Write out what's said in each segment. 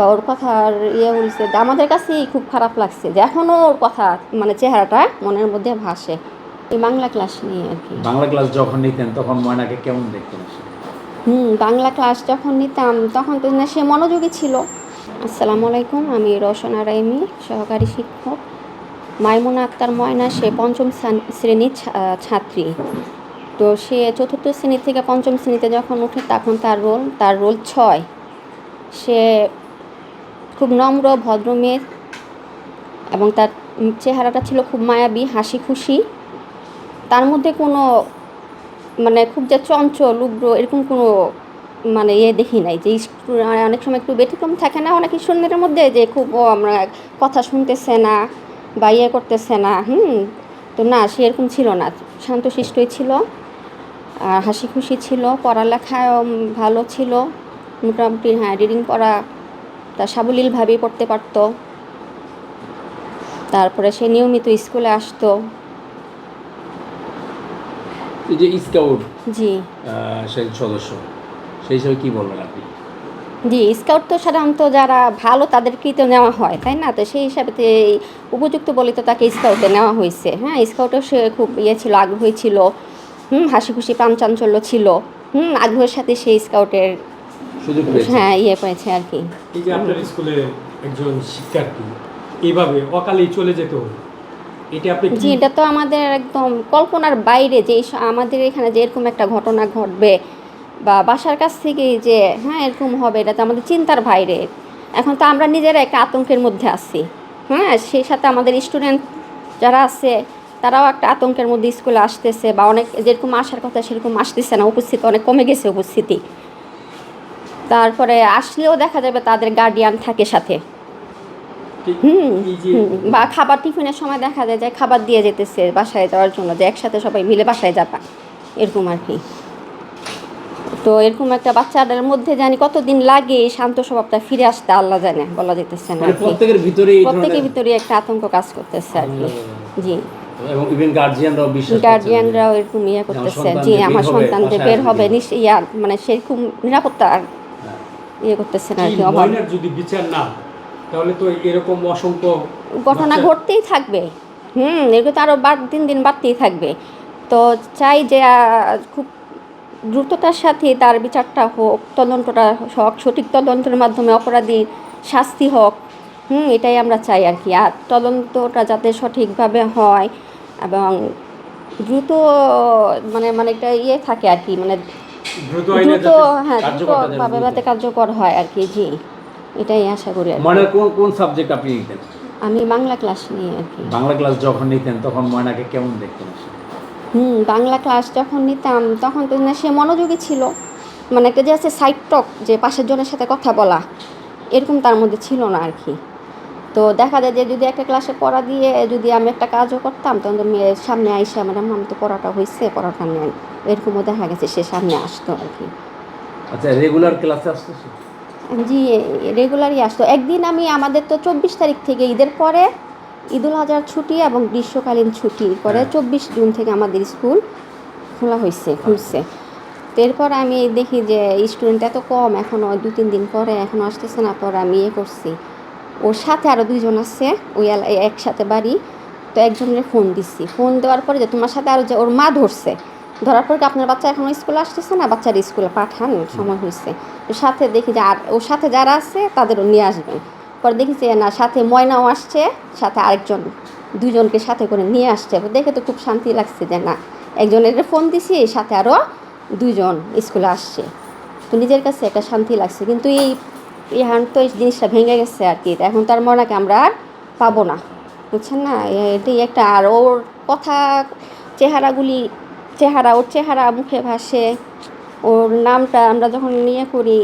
বা ওর কথার ইয়ে বলছে আমাদের কাছেই খুব খারাপ লাগছে যে এখনও ওর কথা মানে চেহারাটা মনের মধ্যে ভাসে। এই বাংলা ক্লাস নিয়ে আর কি। বাংলা ক্লাস যখন নিতেন তখন ময়নাকে কেমন দেখতেন? হুম বাংলা ক্লাস যখন নিতাম তখন তো না সে মনোযোগী ছিল। আসসালামু আলাইকুম আমি রওশনা রাইমি সহকারী শিক্ষক। মাইমুনা আক্তার ময়না সে পঞ্চম শ্রেণ- শ্রেণির ছাত্রী। তো সে চতুর্থ শ্রেণি থেকে পঞ্চম শ্রেণীতে যখন উঠে তখন তার রোল তার রোল ছয়। সে খুব নম্র, ভদ্র এবং তার চেহারাটা ছিল খুব মায়াবী, হাসি খুশি। তার মধ্যে কোনো মানে খুব যে চঞ্চল, উগ্র এরকম কোনো মানে ইয়ে দেখি নাই যে অনেক সময় একটু ব্যতিক্রম থাকে না অনেক স্টুডেন্টের মধ্যে যে খুব আমরা কথা শুনতেছে না বা ইয়ে করতেছে না। হুম, তো না, সে এরকম ছিল না। শান্তশিষ্টই ছিল, আর হাসি খুশি ছিল পড়ালেখায় ভালো ছিল। মোটামুটি হ্যাঁ রিডিং পড়া তা সাবলীলভাবেই পড়তে পারতো। তারপরে সে নিয়মিত স্কুলে আসতো। যে স্কাউট জি। সেই সদস্য সেই হিসাবে কি বলবেন আপনি? জি স্কাউট তো সাধারণত যারা ভালো তাদেরকেই তো নেওয়া হয় তাই না? তো সেই হিসাবে উপযুক্ত বলে তো তাকে স্কাউটে নেওয়া হয়েছে। হ্যাঁ স্কাউটেও সে খুব ইয়ে ছিল আগ্রহী ছিল। হুম হাসি খুশি প্রাণচাঞ্চল্য ছিল। হুম আগ্রহের সাথে সেই স্কাউটের সুযোগ পেয়েছেন হ্যাঁ ইয়ে পেয়েছে আর কি। এই যে আপনার স্কুলে একজন শিক্ষার্থী এইভাবে অকালেই চলে যেত? এটা জি এটা তো আমাদের একদম কল্পনার বাইরে যে আমাদের এখানে যে এরকম একটা ঘটনা ঘটবে বা বাসার কাছ থেকে যে হ্যাঁ এরকম হবে এটা তো আমাদের চিন্তার বাইরে। এখন তো আমরা নিজেরা একটা আতঙ্কের মধ্যে আছি। হ্যাঁ সেই সাথে আমাদের স্টুডেন্ট যারা আছে তারাও একটা আতঙ্কের মধ্যে স্কুলে আসতেছে বা অনেক যেরকম আসার কথা সেরকম আসতেছে না উপস্থিতি অনেক কমে গেছে উপস্থিতি। তারপরে আসলেও দেখা যাবে তাদের গার্ডিয়ান থাকে সাথে। হুম বা খাবার টিফিনের সময় দেখা যায় যে খাবার দিয়ে যেতেছে বাসায় যাওয়ার জন্য যে একসাথে সবাই মিলে বাসায় যাবা। এরকম আর কি। তো এরকম একটা বাচ্চাদের মধ্যে জানি কতদিন লাগে এই শান্ত স্বভাবটা ফিরে আসতে আল্লাহ জানে বলা যেতেছে না মানে। প্রত্যেকের ভিতরে প্রত্যেকের ভিতরে একটা আতঙ্ক কাজ করতেছে আর কি। জি। এবং ইভেন গার্জিয়ানরাও বিশ্বাস গার্জিয়ানরাও এরকম ইয়ে করতেছে। জি আমার হবে, সন্তান যে বের। হবে ইয়া মানে সেরকম নিরাপত্তা আর। ইয়ে করতেছে না আর কি অভাব। যদি বিচার না তাহলে তো এরকম অসংখ্য ঘটনা ঘটতেই থাকবে। হুম এগুলো তো আরও দিন দিন বাড়তেই থাকবে। তো চাই যে খুব দ্রুততার সাথে তার বিচারটা হোক তদন্তটা হোক সঠিক তদন্তের মাধ্যমে অপরাধী শাস্তি হোক। হুম এটাই আমরা চাই আর কি। আর তদন্তটা যাতে সঠিকভাবে হয় এবং দ্রুত মানে মানে একটা ইয়ে থাকে আর কি মানে দ্রুত হ্যাঁ দ্রুত। যাতে কার্যকর হয় আর কি জি এটাই আশা করি আর কি। কোন কোন সাবজেক্ট আপনি নিতেন? আমি বাংলা ক্লাস নিয়ে আর কি। বাংলা ক্লাস যখন নিতেন তখন ময়নাকে কেমন দেখতেন? হুম বাংলা ক্লাস যখন নিতাম তখন তো না সে মনোযোগী ছিল। মানে একটা যে আছে সাইড টক যে পাশের জনের সাথে কথা বলা এরকম তার মধ্যে ছিল না আর কি। তো দেখা যায় যে যদি একটা ক্লাসে পড়া দিয়ে যদি আমি একটা কাজও করতাম তখন তো মেয়ে সামনে আইসা ম্যাডাম আমি তো পড়াটা হয়েছে পড়াটা নেন এরকমও দেখা গেছে সে সামনে আসতো আর কি। আচ্ছা রেগুলার ক্লাসে আসতেছে? জি রেগুলারই আসতো। একদিন আমি আমাদের তো চব্বিশ তারিখ থেকে ঈদের পরে ঈদুল আজহার ছুটি এবং গ্রীষ্মকালীন ছুটির পরে হ্যাঁ। চব্বিশ জুন থেকে আমাদের স্কুল খোলা হয়েছে খুলছে। তো এরপর আমি দেখি যে স্টুডেন্ট এত কম এখনও দু তিন দিন পরে এখনও আসতেছে না পরে আমি ইয়ে করছি। ওর সাথে আরও দুইজন আছে ওই একসাথে বাড়ি। তো একজনের ফোন দিচ্ছি ফোন দেওয়ার পরে যে তোমার সাথে আরও যে ওর মা ধরছে ধরার পর আপনার বাচ্চা এখনও স্কুলে আসতেছে না? বাচ্চার স্কুলে পাঠান, সময় হয়েছে সাথে দেখি যে আর ওর সাথে যারা আছে, তাদেরও নিয়ে আসবেন। পরে দেখি যে না, সাথে ময়নাও আসছে, সাথে আরেকজন দুজনকে সাথে করে নিয়ে আসছে। দেখে তো খুব শান্তি লাগছে যে না, একজনের ফোন দিছি, সাথে আরও দুজন স্কুলে আসছে। তো নিজের কাছে একটা শান্তি লাগছে। কিন্তু এই এখন তো এই জিনিসটা ভেঙে গেছে আর কি। এখন তার মনাকে আমরা আর পাবো না। বুঝছেন না? এটাই একটা আর ওর কথা, চেহারাগুলি চেহারা ওর চেহারা মুখে ভাসে। ওর নামটা আমরা যখন নিয়ে করি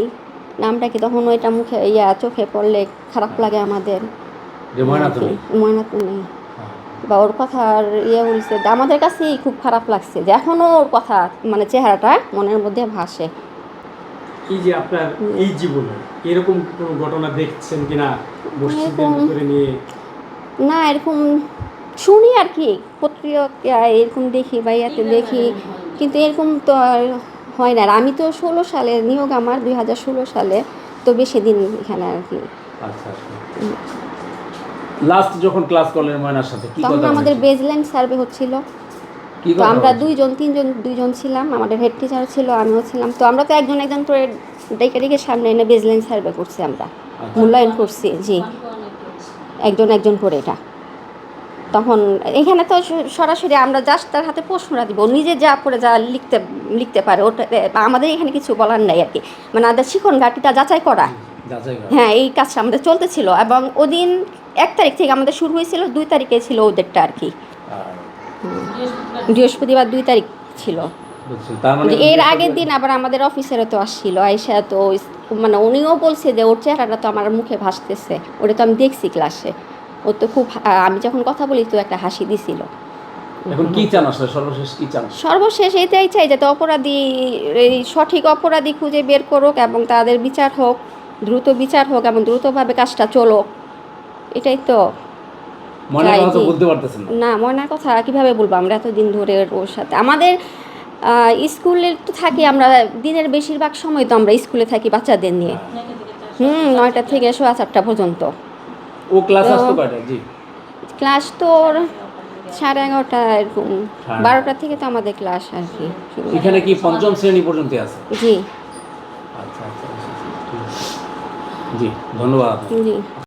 নামটা কি তখন ওইটা মুখে ইয়া চোখে পড়লে খারাপ লাগে আমাদের। ময়না ময়না বা ওর কথার ইয়ে বলছে যে আমাদের কাছেই খুব খারাপ লাগছে যে এখনও ওর কথা মানে চেহারাটা মনের মধ্যে ভাসে। এই যে আপনার এই জীবনে এরকম কোনো ঘটনা দেখছেন কিনা নিয়ে? না এরকম শুনি আর কি পত্রিকা এরকম দেখি বা ইয়াতে দেখি কিন্তু এরকম তো আর হয় না। আর আমি তো ষোলো সালে নিয়োগ আমার দুই হাজার ষোলো সালে তো বেশি দিন এখানে আর কি। আচ্ছা আচ্ছা। লাস্ট যখন ক্লাস করলেন ময়নার সাথে কি তখন আমাদের? বেজল্যান্ড সার্ভে হচ্ছিল। তো আমরা দুইজন তিনজন দুইজন ছিলাম আমাদের হেড টিচার ছিল আমিও ছিলাম। তো আমরা তো একজন একজন করে ডেকে ডেকে সামনে এনে বেজল্যান্ড সার্ভে করছি আমরা। আচ্ছা। মূল্যায়ন করছি জি। একজন একজন করে এটা। তখন এখানে তো সরাসরি আমরা জাস্ট তার হাতে প্রশ্নটা দিব। নিজে যা করে যা লিখতে লিখতে পারে ওটা আমাদের এখানে কিছু বলার নাই আর কি। মানে আমাদের শিখন ঘাটিটা যাচাই করা। হ্যাঁ এই কাজটা আমাদের চলতেছিল এবং ওদিন এক তারিখ থেকে আমাদের শুরু হয়েছিল দুই তারিখে ছিল ওদেরটা আর কি। বৃহস্পতিবার দুই তারিখ ছিল। মানে এর আগের দিন আবার আমাদের অফিসেরও তো আসছিল আইসা তো মানে উনিও বলছে যে ওর চেহারাটা তো আমার মুখে ভাসতেছে ওটা তো আমি দেখছি ক্লাসে ও তো খুব হা- আমি যখন কথা বলি তো একটা হাসি দিছিল। এখন কি চান আসলে? সর্বশেষ কি চান? সর্বশেষ এটাই চাই যাতে অপরাধী এই সঠিক অপরাধী খুঁজে বের করুক এবং তাদের বিচার হোক দ্রুত বিচার হোক এবং দ্রুতভাবে কাজটা চলুক। এটাই তো মনে না। ময়নার কথা কীভাবে বলব? আমরা এতদিন ধরে ওর সাথে আমাদের স্কুলে তো থাকি আমরা দিনের বেশিরভাগ সময় তো আমরা স্কুলে থাকি বাচ্চাদের নিয়ে। হুম নয়টা থেকে সোয়া চারটা পর্যন্ত। ও ক্লাস আসতো কয়টা জি। ক্লাস তো ওর সাড়ে এগারোটা এরকম। বারোটা থেকে তো আমাদের ক্লাস আর কি এখানে কি পঞ্চম শ্রেণি পর্যন্ত আছে? জি। আচ্ছা আচ্ছা আচ্ছা, আচ্ছা। জি ধন্যবাদ। জি।